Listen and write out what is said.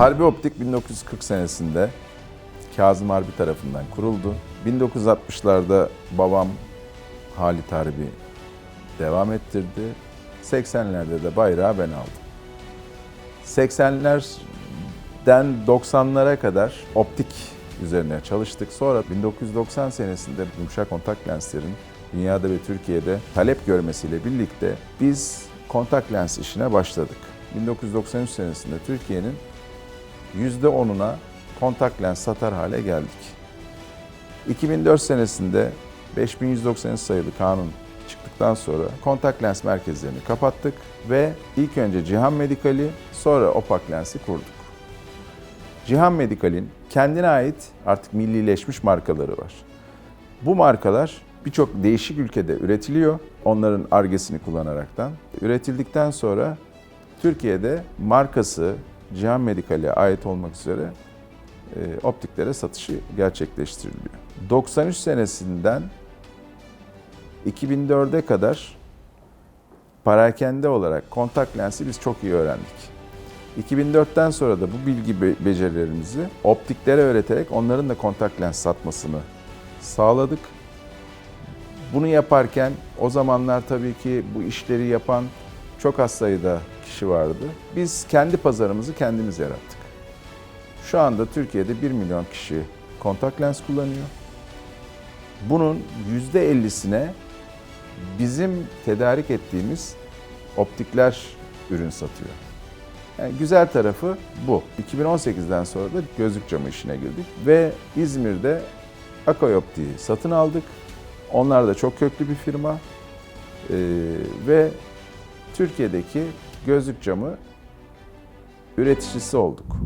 Harbi Optik 1940 senesinde Kazım Harbi tarafından kuruldu. 1960'larda babam Halit Harbi devam ettirdi. 80'lerde de bayrağı ben aldım. 80'lerden 90'lara kadar optik üzerine çalıştık. Sonra 1990 senesinde yumuşak kontak lenslerin dünyada ve Türkiye'de talep görmesiyle birlikte biz kontak lens işine başladık. 1993 senesinde Türkiye'nin %10'una kontak lens satar hale geldik. 2004 senesinde 5193 sayılı kanun çıktıktan sonra kontak lens merkezlerini kapattık ve ilk önce Cihan Medikal'i sonra Opak Lens'i kurduk. Cihan Medikal'in kendine ait artık millileşmiş markaları var. Bu markalar birçok değişik ülkede üretiliyor. Onların argesini kullanaraktan. Üretildikten sonra Türkiye'de markası Cihan Medikal'e ait olmak üzere e, optiklere satışı gerçekleştiriliyor. 93 senesinden 2004'e kadar parakende olarak kontak lensi biz çok iyi öğrendik. 2004'ten sonra da bu bilgi be- becerilerimizi optiklere öğreterek onların da kontak lens satmasını sağladık. Bunu yaparken o zamanlar tabii ki bu işleri yapan çok az sayıda kişi vardı. Biz kendi pazarımızı kendimiz yarattık. Şu anda Türkiye'de 1 milyon kişi kontak lens kullanıyor. Bunun %50'sine bizim tedarik ettiğimiz optikler ürün satıyor. Yani güzel tarafı bu. 2018'den sonra da gözlük camı işine girdik ve İzmir'de Akoy Optik'i satın aldık. Onlar da çok köklü bir firma Ee, ve Türkiye'deki gözlük camı üreticisi olduk.